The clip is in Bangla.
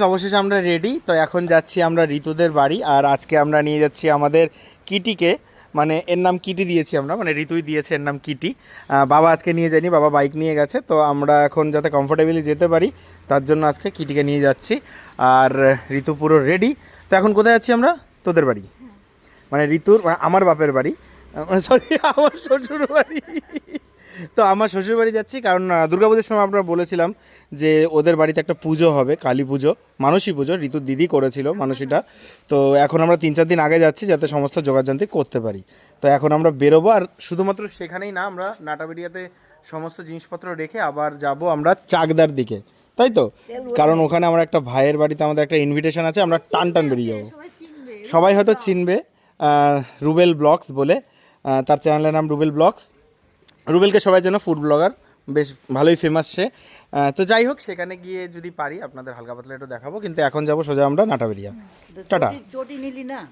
অবশেষে আমরা রেডি তো এখন যাচ্ছি আমরা ঋতুদের বাড়ি আর আজকে আমরা নিয়ে যাচ্ছি আমাদের কিটিকে। মানে এর নাম কিটি দিয়েছি আমরা মানে ঋতুই দিয়েছে এর নাম কিটি। বাবা আজকে নিয়ে যায়নি বাবা বাইক নিয়ে গেছে তো আমরা এখন যাতে কমফোর্টেবলি যেতে পারি তার জন্য আজকে কিটিকে নিয়ে যাচ্ছি। আর ঋতু পুরো রেডি তো এখন কোথায় যাচ্ছি আমরা? তোদের বাড়ি। মানে ঋতুর মানে আমার বাপের বাড়ি। সরি আমার শ্বশুর বাড়ি। তো আমার শ্বশুর বাড়ি যাচ্ছি, কারণ দুর্গাপুজোর সময় আমরা বলেছিলাম যে ওদের বাড়িতে একটা পুজো হবে, কালী পুজো, মানসী পুজো ঋতুর দিদি করেছিল মানসীটা। তো এখন আমরা তিন চার দিন আগে যাচ্ছি যাতে সমস্ত যোগাযান্ত্রিক করতে পারি। তো এখন আমরা বেরোবো, আর শুধুমাত্র সেখানেই না, আমরা নাটাবেরিয়াতে সমস্ত জিনিসপত্র রেখে আবার যাব আমরা চাকদার দিকে। তাই তো? কারণ ওখানে আমার একটা ভাইয়ের বাড়িতে আমাদের একটা ইনভিটেশন আছে, আমরা টান টান বেরিয়ে যাব। সবাই হয়তো চিনবে রুবেল ব্লগস বলে তার চ্যানেলের নাম রুবেল ব্লগস। রুবেলকে সবাই যেন ফুড ব্লগার বেশ ভালোই ফেমাস সে। তো যাই হোক সেখানে গিয়ে যদি পারি আপনাদের হালকা পাতলা একটু দেখাবো কিন্তু এখন যাব সোজা আমরা নাটাবেরিয়া। টাটা। চটি নিলি না?